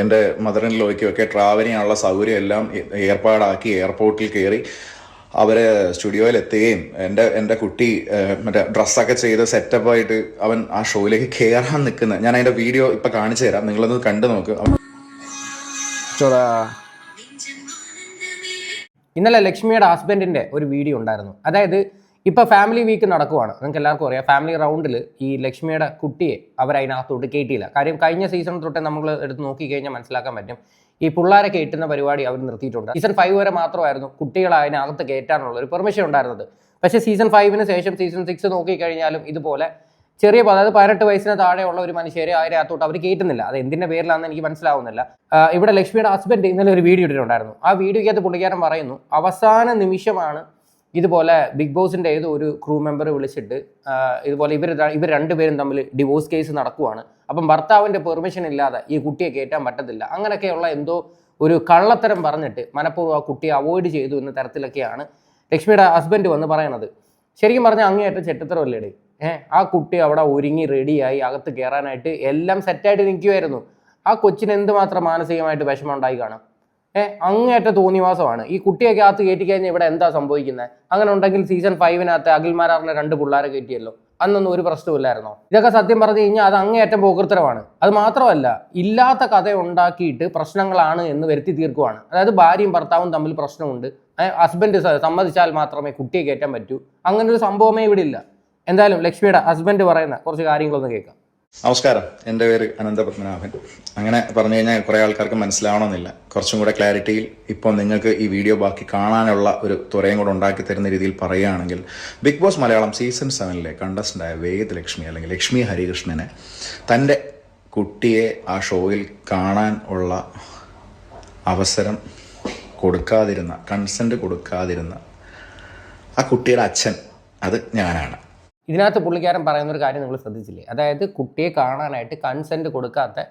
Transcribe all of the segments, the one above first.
എന്റെ mother in ലോയ്ക്കും ഒക്കെ travel ചെയ്യാനുള്ള സൗകര്യം എല്ലാം ഏർപ്പാടാക്കി എയർപോർട്ടിൽ കയറി അവർ സ്റ്റുഡിയോയിൽ എത്തുകയും എന്റെ എന്റെ കുട്ടി മറ്റേ ഡ്രസ്സൊക്കെ ചെയ്ത് സെറ്റപ്പ് ആയിട്ട് അവൻ ആ ഷോയിലേക്ക് കയറാൻ നിൽക്കുന്ന. ഞാൻ അതിന്റെ വീഡിയോ ഇപ്പൊ കാണിച്ചു തരാം. നിങ്ങളൊന്ന് കണ്ടു നോക്ക്. ഇന്നലെ ലക്ഷ്മിയുടെ ഹസ്ബൻഡിന്റെ ഒരു വീഡിയോ ഉണ്ടായിരുന്നു. അതായത് ഇപ്പൊ ഫാമിലി വീക്ക് നടക്കുവാണ്. നിങ്ങൾക്ക് എല്ലാവർക്കും അറിയാം. ഫാമിലി റൗണ്ടിൽ ഈ ലക്ഷ്മിയുടെ കുട്ടിയെ അവർ അതിനകത്തോട്ട് കയറ്റിയില്ല കാര്യം കഴിഞ്ഞ സീസൺ തൊട്ടേ നമ്മൾ എടുത്ത് നോക്കി കഴിഞ്ഞാൽ മനസ്സിലാക്കാൻ പറ്റും. ഈ പിള്ളേരെ കയറ്റുന്ന പരിപാടി അവർ നിർത്തിയിട്ടുണ്ട്. സീസൺ ഫൈവ് വരെ മാത്രമായിരുന്നു കുട്ടികളെ അതിനകത്ത് കയറ്റാനുള്ള ഒരു പെർമിഷൻ ഉണ്ടായിരുന്നത്. പക്ഷേ സീസൺ ഫൈവിന് ശേഷം സീസൺ സിക്സ് നോക്കിക്കഴിഞ്ഞാലും ഇതുപോലെ ചെറിയ അതായത് പതിനെട്ട് വയസ്സിന് താഴെയുള്ള ഒരു മനുഷ്യരെ അതിനകത്തോട്ട് അവർ കയറ്റുന്നില്ല. അത് എന്തിന്റെ പേരിലാണെന്ന് എനിക്ക് മനസ്സിലാവുന്നില്ല. ഇവിടെ ലക്ഷ്മിയുടെ ഹസ്ബൻഡ് ഇന്നലെ ഒരു വീഡിയോ ഇട്ടിട്ടുണ്ടായിരുന്നു. ആ വീഡിയോയ്ക്കകത്ത് പുള്ളിക്കാരൻ പറയുന്നു അവസാന നിമിഷമാണ് ഇതുപോലെ ബിഗ് ബോസിന്റെ ഏതോ ഒരു ക്രൂ മെമ്പർ വിളിച്ചിട്ട് ഇതുപോലെ ഇവർ ഇവർ രണ്ടുപേരും തമ്മിൽ ഡിവോഴ്സ് കേസ് നടക്കുവാണ്. അപ്പം ഭർത്താവിന്റെ പെർമിഷൻ ഇല്ലാതെ ഈ കുട്ടിയെ കയറ്റാൻ പറ്റത്തില്ല. അങ്ങനെയൊക്കെയുള്ള എന്തോ ഒരു കള്ളത്തരം പറഞ്ഞിട്ട് മനഃപൂർവം ആ കുട്ടിയെ അവോയ്ഡ് ചെയ്തു എന്ന തരത്തിലൊക്കെയാണ് ലക്ഷ്മിയുടെ ഹസ്ബൻഡ് വന്ന് പറയണത്. ശരിക്കും പറഞ്ഞാൽ അങ്ങേയറ്റം ചെറ്റത്തരമല്ലേടേ ഏഹ് ആ കുട്ടി അവിടെ ഒരുങ്ങി റെഡിയായി അകത്ത് കയറാനായിട്ട് എല്ലാം സെറ്റായിട്ട് നിൽക്കുമായിരുന്നു ആ കൊച്ചിന് എന്തുമാത്രം മാനസികമായിട്ട് വിഷമം ഉണ്ടായി കാണും? ഏഹ് അങ്ങേറ്റ തോന്നിവാസമാണ്. ഈ കുട്ടിയൊക്കെ അകത്ത് കയറ്റി കഴിഞ്ഞാൽ ഇവിടെ എന്താ സംഭവിക്കുന്നത് അങ്ങനെ ഉണ്ടെങ്കിൽ സീസൺ ഫൈവിനകത്ത് അഖിൽമാരാറിലെ രണ്ട് പിള്ളേരെ കയറ്റിയല്ലോ. അന്നൊന്നും ഒരു പ്രശ്നമില്ലായിരുന്നോ ഇതൊക്കെ സത്യം പറഞ്ഞു കഴിഞ്ഞാൽ അത് അങ്ങേയറ്റം പോകൃത്തരമാണ് അത് മാത്രമല്ല ഇല്ലാത്ത കഥ ഉണ്ടാക്കിയിട്ട് പ്രശ്നങ്ങളാണ് എന്ന് വരുത്തി തീർക്കുവാണ്. അതായത് ഭാര്യയും ഭർത്താവും തമ്മിൽ പ്രശ്നമുണ്ട്. ഹസ്ബൻഡ് സമ്മതിച്ചാൽ മാത്രമേ കുട്ടിയെ കയറ്റാൻ പറ്റൂ. അങ്ങനെ ഒരു സംഭവമേ ഇവിടെ ഇല്ല. എന്തായാലും ലക്ഷ്മിയുടെ ഹസ്ബൻഡ് പറയുന്ന കുറച്ച് കാര്യങ്ങളൊന്ന് കേൾക്കാം. നമസ്കാരം. എന്റെ പേര് അനന്തപത്മനാഭൻ അങ്ങനെ പറഞ്ഞു കഴിഞ്ഞാൽ കുറേ ആൾക്കാർക്ക് മനസ്സിലാവണമെന്നില്ല. കുറച്ചും കൂടെ ക്ലാരിറ്റിയിൽ ഇപ്പോൾ നിങ്ങൾക്ക് ഈ വീഡിയോ ബാക്കി കാണാനുള്ള ഒരു തുറയും കൂടെ ഉണ്ടാക്കി തരുന്ന രീതിയിൽ പറയുകയാണെങ്കിൽ ബിഗ് ബോസ് മലയാളം സീസൺ സെവനിലെ കണ്ടസ്റ്റന്റായ വേദ് ലക്ഷ്മി അല്ലെങ്കിൽ ലക്ഷ്മി ഹരികൃഷ്ണനെ തന്റെ കുട്ടിയെ ആ ഷോയിൽ കാണാൻ ഉള്ള അവസരം കൊടുക്കാതിരുന്ന കൺസെന്റ് കൊടുക്കാതിരുന്ന ആ കുട്ടിയുടെ അച്ഛൻ അത് ഞാനാണ്. ഇതിനകത്ത് പുള്ളിക്കാരൻ പറയുന്ന ഒരു കാര്യം നിങ്ങൾ ശ്രദ്ധിച്ചില്ലേ? അതായത് കുട്ടിയെ കാണാനായിട്ട് കൺസെന്റ് കൊടുക്കാത്ത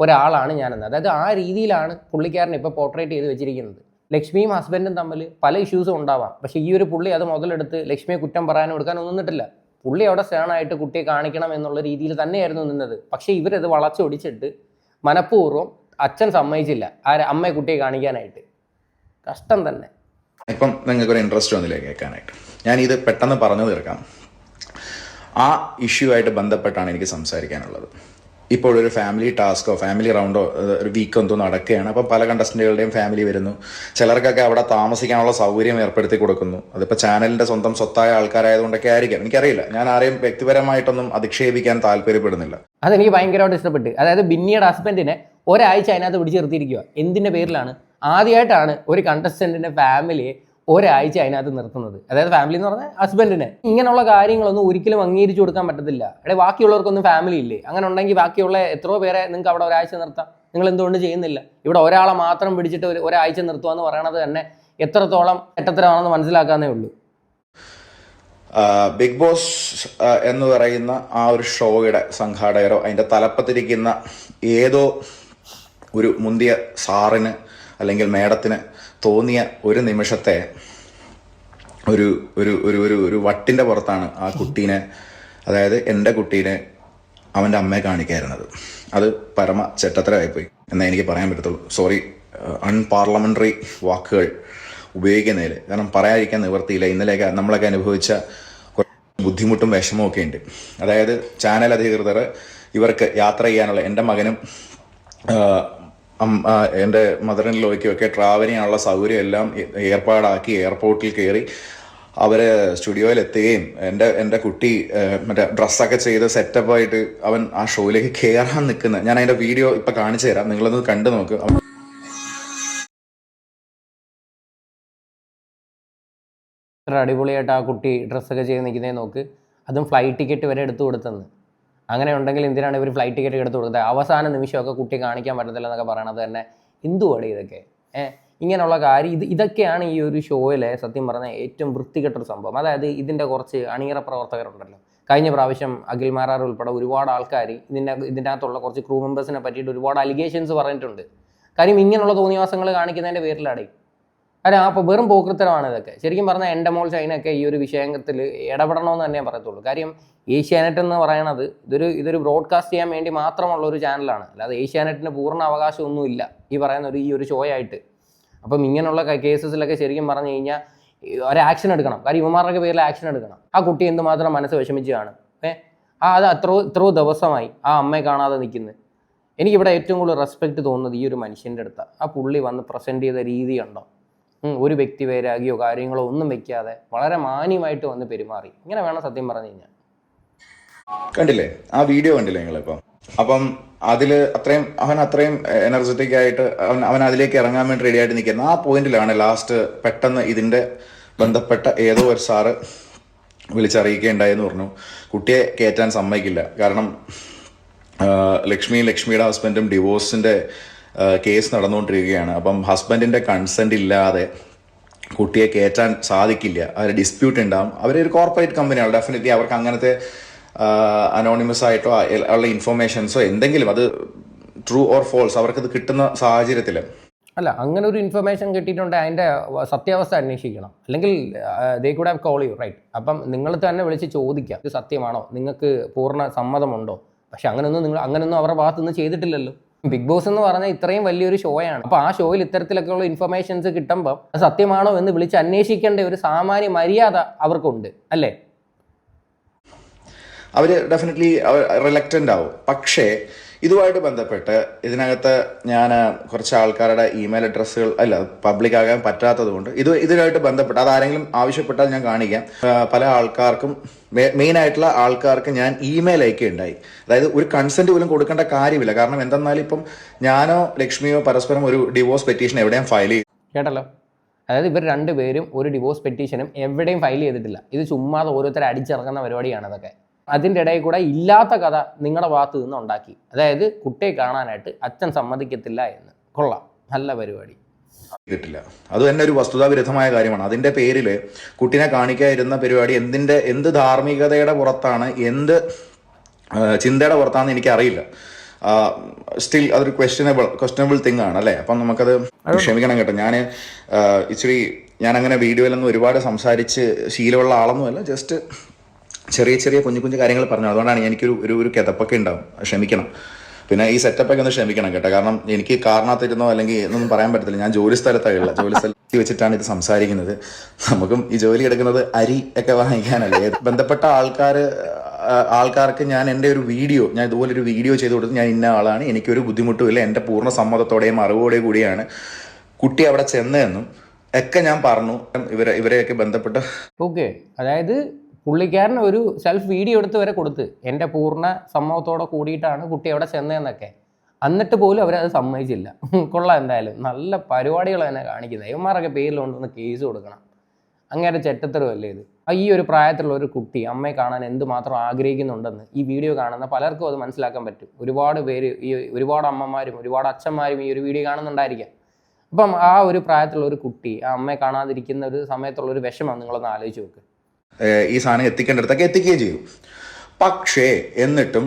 ഒരാളാണ് ഞാനെന്ന്. അതായത് ആ രീതിയിലാണ് പുള്ളിക്കാരൻ ഇപ്പോൾ പോർട്രേറ്റ് ചെയ്ത് വെച്ചിരിക്കുന്നത്. ലക്ഷ്മിയും ഹസ്ബൻഡും തമ്മിൽ പല ഇഷ്യൂസും ഉണ്ടാവാം. പക്ഷേ ഈ ഒരു പുള്ളി അത് മുതലെടുത്ത് ലക്ഷ്മിയെ കുറ്റം പറയാനും എടുക്കാനും നിന്നിട്ടില്ല. പുള്ളി അവിടെ സ്റ്റേണായിട്ട് കുട്ടിയെ കാണിക്കണം എന്നുള്ള രീതിയിൽ തന്നെയായിരുന്നു നിന്നത്. പക്ഷേ ഇവരത് വളച്ചൊടിച്ചിട്ട് മനഃപൂർവം അച്ഛൻ സമ്മതിച്ചില്ല ആ അമ്മയെ കുട്ടിയെ കാണിക്കാനായിട്ട്. കഷ്ടം തന്നെ. ഇപ്പം നിങ്ങൾക്ക് ഒരു ഇൻട്രസ്റ്റ് വന്നില്ലേ കേൾക്കാനായിട്ട്? ഞാൻ ഇത് പെട്ടെന്ന് പറഞ്ഞു തീർക്കാം. ആ ഇഷ്യൂ ആയിട്ട് ബന്ധപ്പെട്ടാണ് എനിക്ക് സംസാരിക്കാനുള്ളത്. ഇപ്പോൾ ഒരു ഫാമിലി ടാസ്കോ ഫാമിലി റൗണ്ടോ ഒരു വീക്ക് എന്തോ നടക്കുകയാണ്. അപ്പം പല കണ്ടസ്റ്റന്റുകളുടെയും ഫാമിലി വരുന്നു. ചിലർക്കൊക്കെ അവിടെ താമസിക്കാനുള്ള സൗകര്യം ഏർപ്പെടുത്തി കൊടുക്കുന്നു. അതിപ്പോൾ ചാനലിന്റെ സ്വന്തം സ്വത്തായ ആൾക്കാരായതുകൊണ്ടൊക്കെ ആയിരിക്കാം. എനിക്കറിയില്ല. ഞാൻ ആരെയും വ്യക്തിപരമായിട്ടൊന്നും അധിക്ഷേപിക്കാൻ താല്പര്യപ്പെടുന്നില്ല. അതെനിക്ക് ഭയങ്കരമായിട്ട് ഇഷ്ടപ്പെട്ടു. അതായത് ബിന്നിയുടെ ഹസ്ബൻഡിനെ ഒരാഴ്ച അതിനകത്ത് പിടിച്ചു നിർത്തിയിരിക്കുക എന്തിന്റെ പേരിലാണ്? ആദ്യമായിട്ടാണ് ഒരു കണ്ടസ്റ്റന്റിന്റെ ഫാമിലിയെ ഒരാഴ്ച അതിനകത്ത് നിർത്തുന്നത്. അതായത് ഫാമിലി എന്ന് പറഞ്ഞാൽ ഹസ്ബൻഡിനെ ഇങ്ങനെയുള്ള കാര്യങ്ങളൊന്നും ഒരിക്കലും അംഗീകരിച്ചു കൊടുക്കാൻ പറ്റത്തില്ല. അവിടെ ബാക്കിയുള്ളവർക്കൊന്നും ഫാമിലി ഇല്ലേ? അങ്ങനെ ഉണ്ടെങ്കിൽ ബാക്കിയുള്ള എത്രയോ പേരെ നിങ്ങൾക്ക് അവിടെ ഒരാഴ്ച നിർത്താം. നിങ്ങൾ എന്തുകൊണ്ട് ചെയ്യുന്നില്ല? ഇവിടെ ഒരാളെ മാത്രം പിടിച്ചിട്ട് ഒരു ഒരാഴ്ച നിർത്തുക എന്ന് പറയണത് തന്നെ എത്രത്തോളം എട്ടത്തരമാണെന്ന് മനസ്സിലാക്കാന്നേ ഉള്ളൂ. ബിഗ് ബോസ് എന്ന് പറയുന്ന ആ ഒരു ഷോയുടെ സംഘാടകരോ അതിന്റെ തലപ്പത്തിരിക്കുന്ന ഏതോ ഒരു മുന്തിയ സാറിന് അല്ലെങ്കിൽ മേഡത്തിന് തോന്നിയ ഒരു നിമിഷത്തെ ഒരു ഒരു ഒരു ഒരു ഒരു വട്ടിന്റെ പുറത്താണ് ആ കുട്ടീനെ അതായത് എന്റെ കുട്ടീനെ അവന്റെ അമ്മയെ കാണിക്കായിരുന്നത്. അത് പരമ ചെറ്റത്തരമായിപ്പോയി. എന്നേ എനിക്ക് പറയാൻ പറ്റത്തുള്ളൂ. സോറി അൺപാർലമെന്ററി വാക്കുകൾ ഉപയോഗിക്കുന്നതിൽ കാരണം പറയാതിരിക്കാൻ നിവർത്തിയില്ല ഇന്നലെയൊക്കെ നമ്മളൊക്കെ അനുഭവിച്ച ബുദ്ധിമുട്ടും വിഷമവും ഒക്കെ ഉണ്ട്. അതായത് ചാനൽ അധികൃതർ ഇവർക്ക് യാത്ര ചെയ്യാനുള്ള എന്റെ മകനും എന്റെ മദർ ഇൻ ലോയ്ക്കും ഒക്കെ ട്രാവൽ ചെയ്യാനുള്ള സൗകര്യം എല്ലാം ഏർപ്പാടാക്കി എയർപോർട്ടിൽ കയറി അവർ സ്റ്റുഡിയോയിൽ എത്തുകയും എന്റെ എന്റെ കുട്ടി മറ്റേ ഡ്രസ്സൊക്കെ ചെയ്ത് സെറ്റപ്പ് ആയിട്ട് അവൻ ആ ഷോയിലേക്ക് കയറാൻ നിൽക്കുന്ന ഞാൻ അതിന്റെ വീഡിയോ ഇപ്പം കാണിച്ചു തരാം. നിങ്ങളൊന്ന് കണ്ടു നോക്ക്. അടിപൊളിയായിട്ട് ആ കുട്ടി ഡ്രസ്സൊക്കെ ചെയ്ത് നിൽക്കുന്നേ നോക്ക്. അതും ഫ്ലൈറ്റ് ടിക്കറ്റ് വരെ എടുത്തു കൊടുത്തെന്ന്. അങ്ങനെ ഉണ്ടെങ്കിൽ എന്തിനാണ് ഇവർ ഫ്ലൈറ്റ് ടിക്കറ്റ് എടുത്തു കൊടുത്തത് അവസാന നിമിഷമൊക്കെ കുട്ടി കാണിക്കാൻ പറ്റത്തില്ല എന്നൊക്കെ പറയണത് തന്നെ. എന്തുവാണ് ഇതൊക്കെ? ഏഹ് ഇങ്ങനെയുള്ള കാര്യം ഇത് ഇതൊക്കെയാണ് ഈ ഒരു ഷോയിലെ സത്യം പറഞ്ഞ ഏറ്റവും വൃത്തികെട്ടൊരു സംഭവം. അതായത് ഇതിന്റെ കുറച്ച് അണിയറ പ്രവർത്തകരുണ്ടല്ലോ. കഴിഞ്ഞ പ്രാവശ്യം അഖിൽ മാരാർ ഉൾപ്പെടെ ഒരുപാട് ആൾക്കാർ ഇതിന്റെ അകത്തുള്ള കുറച്ച് ക്രൂ മെമ്പേഴ്സിനെ പറ്റിയിട്ട് ഒരുപാട് അലിഗേഷൻസ് പറഞ്ഞിട്ടുണ്ട്. കാര്യം ഇങ്ങനെയുള്ള തോന്നിവാസങ്ങൾ കാണിക്കുന്നതിന്റെ പേരിലാണ് കാര്യം അപ്പോൾ വെറും പോക്കൃത്തരമാണ് ഇതൊക്കെ. ശരിക്കും പറഞ്ഞാൽ എന്റെ മോൾ ഒക്കെ ഈ ഒരു വിഷയത്തിൽ ഇടപെടണമെന്ന് തന്നെ പറയത്തുള്ളൂ. കാര്യം ഏഷ്യാനെറ്റ് എന്ന് പറയണത് ഇതൊരു ഇതൊരു ബ്രോഡ്കാസ്റ്റ് ചെയ്യാൻ വേണ്ടി മാത്രമുള്ള ഒരു ചാനലാണ്. അല്ലാതെ ഏഷ്യാനെറ്റിന് പൂർണ അവകാശമൊന്നുമില്ല ഈ പറയുന്ന ഒരു ഈ ഒരു ഷോ ആയിട്ട് അപ്പം ഇങ്ങനെയുള്ള കേസസിലൊക്കെ ശരിക്കും പറഞ്ഞു കഴിഞ്ഞാൽ ഒരു ആക്ഷൻ എടുക്കണം. കാര്യം ഇവന്മാരുടെ പേരിൽ ആക്ഷൻ എടുക്കണം. ആ കുട്ടി എന്തുമാത്രം മനസ്സ് വിഷമിച്ച് ഏ? ആ അത് അത്രോ ഇത്രയോ ദിവസമായി ആ അമ്മയെ കാണാതെ നിൽക്കുന്നത് എനിക്കിവിടെ ഏറ്റവും കൂടുതൽ റെസ്പെക്റ്റ് തോന്നുന്നത് ഈ ഒരു മനുഷ്യന്റെ അടുത്താണ് ആ പുള്ളി വന്ന് പ്രസന്റ് ചെയ്ത രീതി ഉണ്ടോ ഉം, ഒരു വ്യക്തി പേരാകിയോ കാര്യങ്ങളോ ഒന്നും വെക്കാതെ വളരെ മാന്യമായിട്ട് വന്ന് പെരുമാറി. ഇങ്ങനെ വേണം സത്യം പറഞ്ഞു കഴിഞ്ഞാൽ. കണ്ടില്ലേ? ആ വീഡിയോ കണ്ടില്ലേ നിങ്ങളിപ്പം? അപ്പം അതിൽ അത്രയും അവൻ അത്രയും എനർജറ്റിക് ആയിട്ട് അവൻ അവൻ അതിലേക്ക് ഇറങ്ങാൻ വേണ്ടി റെഡി ആയിട്ട് നിൽക്കുന്നത് ആ പോയിന്റിലാണ് ലാസ്റ്റ് പെട്ടെന്ന് ഇതിന്റെ ബന്ധപ്പെട്ട ഏതോ ഒരു സാറ് വിളിച്ചറിയിക്കുകയുണ്ടായെന്ന് പറഞ്ഞു. കുട്ടിയെ കയറ്റാൻ സമ്മതിക്കില്ല. കാരണം ലക്ഷ്മിയും ലക്ഷ്മിയുടെ ഹസ്ബൻഡും ഡിവോഴ്സിന്റെ കേസ് നടന്നുകൊണ്ടിരിക്കുകയാണ്. അപ്പം ഹസ്ബൻഡിന്റെ കൺസെന്റ് ഇല്ലാതെ കുട്ടിയെ കയറ്റാൻ സാധിക്കില്ല. അവർ ഡിസ്പ്യൂട്ട് ഉണ്ടാവും. അവരൊരു കോർപ്പറേറ്റ് കമ്പനിയാണ് ഡെഫിനറ്റ്ലി അവർക്ക് അങ്ങനത്തെ അനോണിമസ് ആയിട്ടോ ഉള്ള ഇൻഫർമേഷൻസോ എന്തെങ്കിലും അത് ട്രൂ ഓർ ഫോൾസ് അവർക്കത് കിട്ടുന്ന സാഹചര്യത്തിൽ അല്ല അങ്ങനെ ഒരു ഇൻഫർമേഷൻ കിട്ടിയിട്ടുണ്ടെങ്കിൽ അതിന്റെ സത്യാവസ്ഥ അന്വേഷിക്കണം. അല്ലെങ്കിൽ ദേ കൂടെ കോൾ യു റൈറ്റ് അപ്പം നിങ്ങൾ തന്നെ വിളിച്ച് ചോദിക്കാം ഇത് സത്യമാണോ? നിങ്ങൾക്ക് പൂർണ സമ്മതമുണ്ടോ? പക്ഷെ അങ്ങനെയൊന്നും നിങ്ങൾ അങ്ങനെയൊന്നും അവരുടെ ഭാഗത്തുനിന്ന് ചെയ്തിട്ടില്ലല്ലോ. ബിഗ് ബോസ് എന്ന് പറഞ്ഞാൽ ഇത്രയും വലിയൊരു ഷോയാണ്. അപ്പോൾ ആ ഷോയിൽ ഇത്തരത്തിലൊക്കെയുള്ള ഇൻഫർമേഷൻസ് കിട്ടുമ്പോൾ സത്യമാണോ എന്ന് വിളിച്ച് അന്വേഷിക്കേണ്ട ഒരു സാമാന്യ മര്യാദ അവർക്കുണ്ട്. അല്ലേ? അവർ ഡെഫിനറ്റ്ലി റിലക്റ്റന്റ് ആവും. പക്ഷേ ഇതുമായിട്ട് ബന്ധപ്പെട്ട് ഇതിനകത്ത് ഞാൻ കുറച്ച് ആൾക്കാരുടെ ഇമെയിൽ അഡ്രസ്സുകൾ അല്ല പബ്ലിക് ആകാൻ പറ്റാത്തത് കൊണ്ട് ഇത് ഇതിനായിട്ട് ബന്ധപ്പെട്ട് അതാരെങ്കിലും ആവശ്യപ്പെട്ടാൽ ഞാൻ കാണിക്കാം. പല ആൾക്കാർക്കും മെയിൻ ആയിട്ടുള്ള ആൾക്കാർക്ക് ഞാൻ ഇമെയിൽ അയക്കുകയുണ്ടായി. അതായത് ഒരു കൺസെന്റ് പോലും കൊടുക്കേണ്ട കാര്യമില്ല. കാരണം എന്തെന്നാൽ ഇപ്പം ഞാനോ ലക്ഷ്മിയോ പരസ്പരം ഒരു ഡിവോഴ്സ് പെറ്റീഷൻ എവിടെയും ഫയൽ ചെയ്യും കേട്ടല്ലോ? അതായത് ഇവർ രണ്ടുപേരും ഒരു ഡിവോഴ്സ് പെറ്റീഷനും എവിടെയും ഫയൽ ചെയ്തിട്ടില്ല. ഇത് ചുമ്മാതെ ഓരോരുത്തരെ അടിച്ചിറങ്ങുന്ന പരിപാടിയാണ് അതൊക്കെ. അതിന്റെ ഇടയിൽ കൂടെ ഇല്ലാത്ത കഥ നിങ്ങളുടെ ഭാഗത്ത് നിന്ന് ഉണ്ടാക്കി. അതായത് കുട്ടിയെ കാണാനായിട്ട് അച്ഛൻ സമ്മതിക്കത്തില്ല എന്ന്. കൊള്ളാം. നല്ല പരിപാടി. കിട്ടില്ല. അത് തന്നെ ഒരു വസ്തുതാവിരുദ്ധമായ കാര്യമാണ്. അതിന്റെ പേരിൽ കുട്ടിനെ കാണിക്കാതിരുന്ന പരിപാടി എന്തിന്റെ എന്ത് ധാർമ്മികതയുടെ പുറത്താണ് എന്ത് ചിന്തയുടെ പുറത്താണെന്ന് എനിക്കറിയില്ല. സ്റ്റിൽ അതൊരു ക്വസ്റ്റ്യനബിൾ ക്വസ്റ്റ്യനബിൾ തിങ് ആണ് അല്ലേ? അപ്പം നമുക്കത് ക്ഷമിക്കണം കേട്ടോ. ഞാൻ ഇച്ചിരി ഞാൻ അങ്ങനെ വീഡിയോയിലൊന്നും ഒരുപാട് സംസാരിച്ച് ശീലമുള്ള ആളൊന്നുമല്ല. ജസ്റ്റ് ചെറിയ ചെറിയ കുഞ്ഞു കുഞ്ഞു കാര്യങ്ങൾ പറഞ്ഞു. അതുകൊണ്ടാണ് എനിക്കൊരു ഒരു ഒരു കിതപ്പൊക്കെ ഉണ്ടാവും. ക്ഷമിക്കണം. പിന്നെ ഈ സെറ്റപ്പൊക്കെ ഒന്ന് ക്ഷമിക്കണം കേട്ടോ. കാരണം എനിക്ക് കാരണത്തിരുന്നോ അല്ലെങ്കിൽ എന്നൊന്നും പറയാൻ പറ്റത്തില്ല. ഞാൻ ജോലി സ്ഥലത്തായുള്ള ജോലി സ്ഥലത്ത് വെച്ചിട്ടാണ് ഇത് സംസാരിക്കുന്നത്. നമുക്കും ഈ ജോലി എടുക്കുന്നത് അരി ഒക്കെ വാങ്ങിക്കാനല്ലേ. ബന്ധപ്പെട്ട ആൾക്കാർ ആൾക്കാർക്ക് ഞാൻ എന്റെ ഒരു വീഡിയോ ഞാൻ ഇതുപോലെ ഒരു വീഡിയോ ചെയ്ത് കൊടുത്ത് ഞാൻ ഇന്ന ആളാണ്. എനിക്കൊരു ബുദ്ധിമുട്ടുമില്ല എന്റെ പൂർണ സമ്മതത്തോടെയും അറിവോടെയും കൂടിയാണ് കുട്ടി അവിടെ ചെന്നതെന്നും ഒക്കെ ഞാൻ പറഞ്ഞു. ഇവരെ ഇവരെയൊക്കെ ബന്ധപ്പെട്ട് ഓക്കെ അതായത് പുള്ളിക്കാരൻ ഒരു സെൽഫ് വീഡിയോ എടുത്ത് വരെ കൊടുത്ത്. എന്റെ പൂർണ സമ്മതത്തോടെ കൂടിയിട്ടാണ് കുട്ടി അവിടെ ചെന്നതെന്നൊക്കെ. എന്നിട്ട് പോലും അവരത് സമ്മതിച്ചില്ല. കൊള്ളാം എന്തായാലും. നല്ല പരിപാടികൾ തന്നെ കാണിക്കുന്നത്. ഇവന്മാരൊക്കെ പേരിൽ കൊണ്ടുവന്ന് കേസ് കൊടുക്കണം. അങ്ങനെ ചെറ്റത്തരമല്ലേ ഇത്? ഈ ഒരു പ്രായത്തിലുള്ള ഒരു കുട്ടി അമ്മയെ കാണാൻ എന്തുമാത്രം ആഗ്രഹിക്കുന്നുണ്ടെന്ന് ഈ വീഡിയോ കാണുന്ന പലർക്കും അത് മനസ്സിലാക്കാൻ പറ്റും. ഒരുപാട് പേര് ഈ ഒരുപാട് അമ്മമാരും ഒരുപാട് അച്ഛന്മാരും ഈ ഒരു വീഡിയോ കാണുന്നുണ്ടായിരിക്കാം. അപ്പം ആ ഒരു പ്രായത്തിലുള്ള ഒരു കുട്ടി ആ അമ്മയെ കാണാതിരിക്കുന്ന ഒരു സമയത്തുള്ള ഒരു വിഷമം നിങ്ങളൊന്ന് ആലോചിച്ച് നോക്ക്. ഈ സാധനം എത്തിക്കേണ്ടടുത്തൊക്കെ എത്തിക്കുകയും ചെയ്തു പക്ഷേ എന്നിട്ടും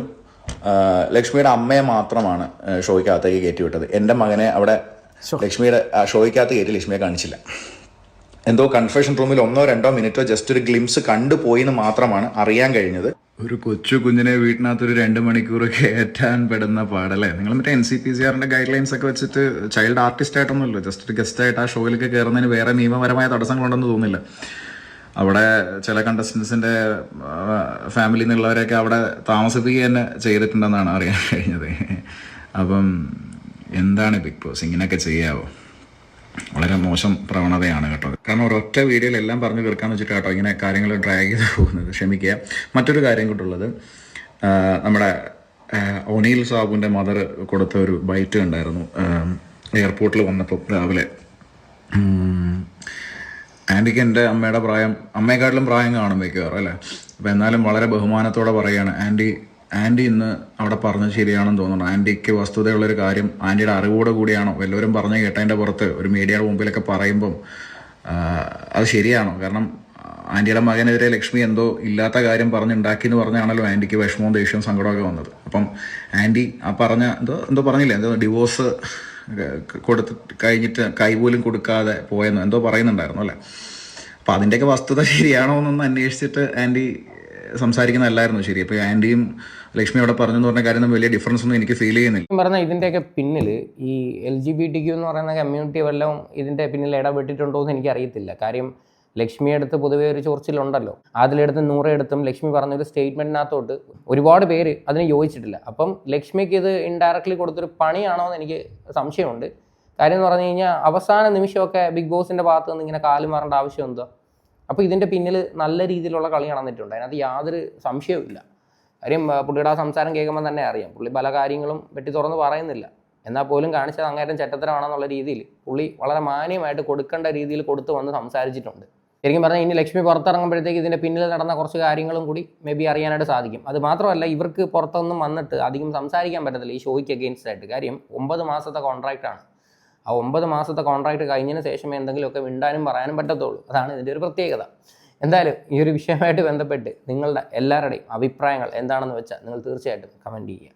ലക്ഷ്മിയുടെ അമ്മയെ മാത്രമാണ് ഷോയ്ക്കകത്തേക്ക് കയറ്റി വിട്ടത് എന്റെ മകനെ അവിടെ ലക്ഷ്മിയുടെ ആ ഷോയ്ക്കകത്ത് കയറ്റി ലക്ഷ്മിയെ കാണിച്ചില്ല. എന്തോ കൺഫെഷൻ റൂമിൽ ഒന്നോ രണ്ടോ മിനിറ്റോ ജസ്റ്റ് ഒരു ഗ്ലിംസ് കണ്ടുപോയി എന്ന് മാത്രമാണ് അറിയാൻ കഴിഞ്ഞത്. ഒരു കൊച്ചു കുഞ്ഞിനെ വീട്ടിനകത്ത് ഒരു രണ്ട് മണിക്കൂർ കയറ്റാൻ പെടുന്ന പാടല്ലേ? നിങ്ങൾ മറ്റേ എൻ സി പി സി ആറിന്റെ ഗൈഡ് ലൈൻസ് ഒക്കെ വെച്ചിട്ട് ചൈൽഡ് ആർട്ടിസ്റ്റ് ആയിട്ടൊന്നുമല്ലോ. ജസ്റ്റ് ഒരു ഗസ്റ്റ് ആയിട്ട് ആ ഷോയിലേക്ക് കയറുന്നതിന് വേറെ നിയമപരമായ തടസ്സങ്ങളുണ്ടെന്ന് തോന്നുന്നില്ല. അവിടെ ചില കണ്ടസ്റ്റൻസിന്റെ ഫാമിലിയിൽ നിന്നുള്ളവരെയൊക്കെ അവിടെ താമസിപ്പിക്കുക തന്നെ ചെയ്തിട്ടുണ്ടെന്നാണ് അറിയാൻ കഴിഞ്ഞത്. അപ്പം എന്താണ് ബിഗ് ബോസ്? ഇങ്ങനെയൊക്കെ ചെയ്യാവോ? വളരെ മോശം പ്രവണതയാണ് കേട്ടോ. കാരണം ഒരൊറ്റ വീഡിയോയിൽ എല്ലാം പറഞ്ഞു തീർക്കാന്ന് വെച്ചിട്ട് കേട്ടോ ഇങ്ങനെ കാര്യങ്ങൾ ഡ്രാഗ് ചെയ്ത് പോകുന്നത്. ക്ഷമിക്കുക. മറ്റൊരു കാര്യം കൂട്ടുള്ളത് നമ്മുടെ ഒനീൽ സാബുവിന്റെ മദർ കൊടുത്ത ഒരു ബൈറ്റ് ഉണ്ടായിരുന്നു എയർപോർട്ടിൽ വന്നപ്പോൾ രാവിലെ. ആന്റിക്ക് എന്റെ അമ്മയുടെ പ്രായം അമ്മയെക്കാട്ടിലും പ്രായം കാണും മിക്കവാറും അല്ലേ? അപ്പോൾ എന്നാലും വളരെ ബഹുമാനത്തോടെ പറയുകയാണ് ആന്റി ആന്റി ഇന്ന് അവിടെ പറഞ്ഞത് ശരിയാണെന്ന് തോന്നുന്നു. ആന്റിക്ക് വസ്തുതയുള്ളൊരു കാര്യം ആന്റിയുടെ അറിവോടെ കൂടിയാണോ? എല്ലാവരും പറഞ്ഞു കേട്ടതിന്റെ പുറത്ത് ഒരു മീഡിയയുടെ മുമ്പിലൊക്കെ പറയുമ്പം അത് ശരിയാണോ? കാരണം ആന്റിയുടെ മകനെതിരെ ലക്ഷ്മി എന്തോ ഇല്ലാത്ത കാര്യം പറഞ്ഞുണ്ടാക്കി എന്ന് പറഞ്ഞാണല്ലോ ആന്റിക്ക് വിഷമവും ദേഷ്യവും സങ്കടമൊക്കെ വന്നത്. അപ്പം ആന്റി ആ പറഞ്ഞ എന്തോ എന്തോ പറഞ്ഞില്ലേ? എന്തോ ഡിവോഴ്സ് കൊടുത്ത് കഴിഞ്ഞിട്ട് കൈ പോലും കൊടുക്കാതെ പോയെന്ന് എന്തോ പറയുന്നുണ്ടായിരുന്നു അല്ലേ? അപ്പോൾ അതിന്റെയൊക്കെ വസ്തുത ശരിയാണോ എന്നൊന്ന് അന്വേഷിച്ചിട്ട് ആന്റി സംസാരിക്കുന്നതല്ലായിരുന്നു ശരി. അപ്പോൾ ആന്റിയും ലക്ഷ്മി അവിടെ പറഞ്ഞു എന്ന് പറഞ്ഞ കാര്യം വലിയ ഡിഫറൻസ് ഒന്നും എനിക്ക് ഫീൽ ചെയ്യുന്നില്ല. പറഞ്ഞാൽ ഇതിന്റെയൊക്കെ പിന്നിൽ ഈ L G B T Q എന്ന് പറയുന്ന കമ്മ്യൂണിറ്റി വല്ലതും ഇതിന്റെ പിന്നിൽ ഇടപെട്ടിട്ടുണ്ടോ എന്ന് എനിക്കറിയത്തില്ല. കാര്യം ലക്ഷ്മി അടുത്ത് പൊതുവേ ഒരു ചോർച്ചിലുണ്ടല്ലോ അതിലെടുത്ത് നൂറെടുത്തും ലക്ഷ്മി പറഞ്ഞൊരു സ്റ്റേറ്റ്മെന്റിനകത്തോട്ട് ഒരുപാട് പേര് അതിന് യോജിച്ചിട്ടില്ല. അപ്പം ലക്ഷ്മിക്ക് ഇത് ഇൻഡയറക്ട്ലി കൊടുത്തൊരു പണിയാണോ എന്ന് എനിക്ക് സംശയമുണ്ട്. കാര്യം എന്ന് പറഞ്ഞു കഴിഞ്ഞാൽ അവസാന നിമിഷമൊക്കെ ബിഗ് ബോസിന്റെ ഭാഗത്ത് നിന്ന് ഇങ്ങനെ കാൽ മാറേണ്ട ആവശ്യം എന്തോ? അപ്പോൾ ഇതിന്റെ പിന്നിൽ നല്ല രീതിയിലുള്ള കളി നടന്നിട്ടുണ്ട്. അതിനകത്ത് യാതൊരു സംശയവുമില്ല കാര്യം പുള്ളിയുടെ ആ സംസാരം കേൾക്കുമ്പോൾ തന്നെ അറിയാം. പുള്ളി പല കാര്യങ്ങളും വെട്ടി തുറന്ന് പറയുന്നില്ല. എന്നാൽ പോലും കാണിച്ചത് അങ്ങേറ്റം ചെറ്റത്തരമാണെന്നുള്ള രീതിയിൽ പുള്ളി വളരെ മാന്യമായിട്ട് കൊടുക്കേണ്ട രീതിയിൽ കൊടുത്തു വന്ന് സംസാരിച്ചിട്ടുണ്ട്. ശരിക്കും പറഞ്ഞാൽ ഇനി ലക്ഷ്മി പുറത്തിറങ്ങുമ്പോഴത്തേക്ക് ഇതിന്റെ പിന്നിൽ നടന്ന കുറച്ച് കാര്യങ്ങളും കൂടി മേ ബി അറിയാനായിട്ട് സാധിക്കും. അത് മാത്രമല്ല ഇവർക്ക് പുറത്തൊന്നും വന്നിട്ട് അധികം സംസാരിക്കാൻ പറ്റത്തില്ല ഈ ഷോയ്ക്ക് അഗെയിൻസ്റ്റ് ആയിട്ട്. കാര്യം ഒമ്പത് മാസത്തെ കോൺട്രാക്റ്റാണ് ആ ഒമ്പത് മാസത്തെ കോൺട്രാക്ട് കഴിഞ്ഞതിന് ശേഷമേ എന്തെങ്കിലുമൊക്കെ മിണ്ടാനും പറയാനും പറ്റത്തുള്ളൂ. അതാണ് ഇതിന്റെ ഒരു പ്രത്യേകത. എന്തായാലും ഈ ഒരു വിഷയമായിട്ട് ബന്ധപ്പെട്ട് നിങ്ങളുടെ എല്ലാവരുടെയും അഭിപ്രായങ്ങൾ എന്താണെന്ന് വെച്ചാൽ നിങ്ങൾ തീർച്ചയായിട്ടും കമന്റ് ചെയ്യുക.